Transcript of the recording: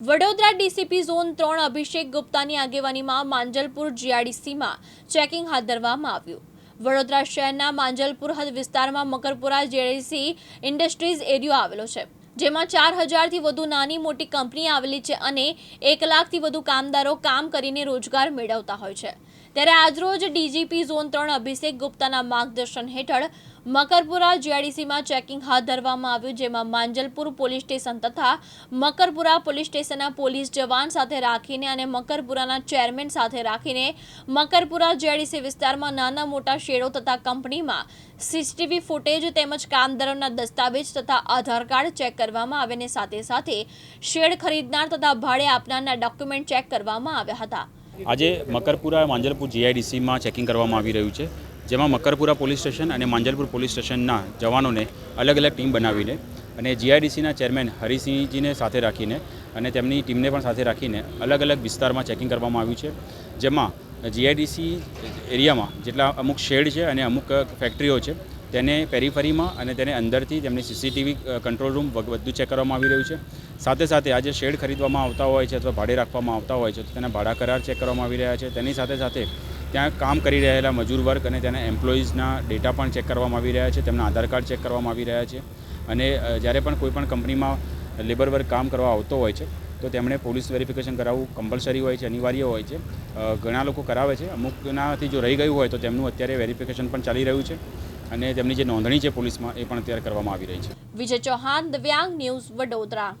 Vadodara DCP zone ત્રણ અભિષેક ગુપ્તાની આગેવાનીમાં Manjalpur જીઆઈડીસીમાં checking હાથ ધરવામાં આવ્યું. વડોદરા શહેરના માંજલપુર હદ વિસ્તારમાં મકરપુરા જીઆરડીસી ઇન્ડસ્ટ્રીઝ એરિયો આવેલો છે, જેમાં ચાર હજારથી વધુ નાની મોટી કંપની આવેલી છે અને એક લાખથી વધુ કામદારો કામ કરીને રોજગાર મેળવતા હોય છે. ત્યારે આજરોજ ડીજીપી ઝોન ત્રણ અભિષેક ગુપ્તાના માર્ગદર્શન હેઠળ મકરપુરા જીઆઈડીસીમાં ચેકિંગ હાથ ધરવામાં આવ્યું, જેમાં માંજલપુર પોલીસ સ્ટેશન તથા મકરપુરા પોલીસ સ્ટેશનના પોલીસ જવાન સાથે રાખીને અને મકરપુરાના ચેરમેન સાથે રાખીને મકરપુરા જીઆઈડીસી વિસ્તારમાં નાના મોટા શેડો તથા કંપનીમાં સીસીટીવી ફૂટેજ તેમજ કામદારોના દસ્તાવેજ તથા આધાર કાર્ડ ચેક કરવામાં આવે અને સાથે સાથે શેડ ખરીદનાર તથા ભાડે આપનારના ડોક્યુમેન્ટ ચેક કરવામાં આવ્યા હતા. આજે મકરપુરા માંજલપુર જીઆઈડીસીમાં ચેકિંગ કરવામાં આવી રહ્યું છે, જેમાં મકરપુરા પોલીસ સ્ટેશન અને માંજલપુર પોલીસ સ્ટેશનના જવાનોને અલગ અલગ ટીમ બનાવીને અને જીઆઈડીસીના ચેરમેન હરિસિંહજીને સાથે રાખીને અને તેમની ટીમને પણ સાથે રાખીને અલગ અલગ વિસ્તારમાં ચેકિંગ કરવામાં આવ્યું છે, જેમાં જીઆઈડીસી એરિયામાં જેટલા અમુક શેડ છે અને અમુક ફેક્ટરીઓ છે તેને પેરીફરીમાં અને તેને અંદરથી તેમની સીસીટીવી કંટ્રોલ રૂમ બધું ચેક કરવામાં આવી રહ્યું છે. સાથે સાથે આજે શેડ ખરીદવામાં આવતા હોય છે અથવા ભાડે રાખવામાં આવતા હોય છે તો તેના ભાડા કરાર ચેક કરવામાં આવી રહ્યા છે. તેની સાથે સાથે ત્યાં કામ કરી રહેલા મજૂર વર્ગ અને તેના એમ્પ્લોઈઝના ડેટા પણ ચેક કરવામાં આવી રહ્યા છે. તેમના આધાર કાર્ડ ચેક કરવામાં આવી રહ્યા છે. અને જ્યારે પણ કોઈપણ કંપનીમાં લેબર વર્ક કામ કરવા આવતો હોય છે તો તેમણે પોલીસ વેરિફિકેશન કરાવવું કમ્પલસરી હોય છે, અનિવાર્ય હોય છે. ઘણા લોકો કરાવે છે. અમુકનાથી જો રહી ગયું હોય તો તેમનું અત્યારે વેરિફિકેશન પણ ચાલી રહ્યું છે. અને તેમની જે નોંધણી છે પોલીસમાં એ પણ અત્યારે કરવામાં આવી રહી છે. વિજય ચૌહાણ, દિવ્યાંગ ન્યૂઝ વડોદરા.